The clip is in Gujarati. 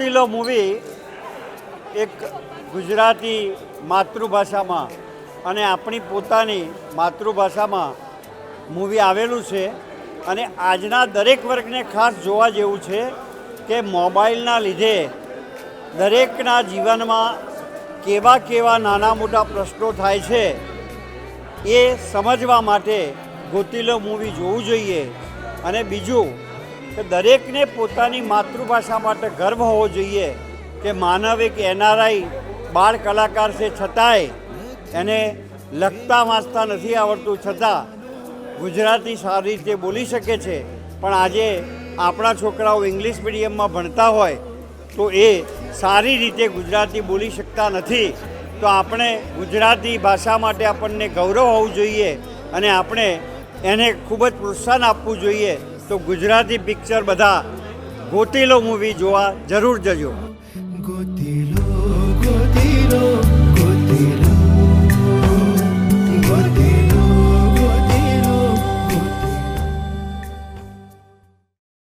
ગોતીલો મૂવી એક ગુજરાતી માતૃભાષામાં અને આપણી પોતાની માતૃભાષામાં મૂવી આવેલું છે અને આજના દરેક વર્ગને ખાસ જોવા જેવું છે કે મોબાઈલના લીધે દરેકના જીવનમાં કેવા કેવા નાના મોટા પ્રશ્નો થાય છે એ સમજવા માટે ગોતીલો મૂવી જોવું જોઈએ. અને બીજું કે દરેકને પોતાની માતૃભાષા માટે ગર્વ હોવો જોઈએ કે માનવ એક એનઆરઆઈ બાળ કલાકાર છે છતાંય એને લખતા વાંચતા નથી આવડતું, છતાં ગુજરાતી સારી રીતે બોલી શકે છે. પણ આજે આપણા છોકરાઓ ઇંગ્લિશ મીડિયમમાં ભણતા હોય તો એ સારી રીતે ગુજરાતી બોલી શકતા નથી. તો આપણે ગુજરાતી ભાષા માટે આપણને ગૌરવ હોવું જોઈએ અને આપણે એને ખૂબ જ પ્રોત્સાહન આપવું જોઈએ. તો ગુજરાતી પિક્ચર બધા ગોતીલો મૂવી જોવા જરૂર જજો. ગોતીલો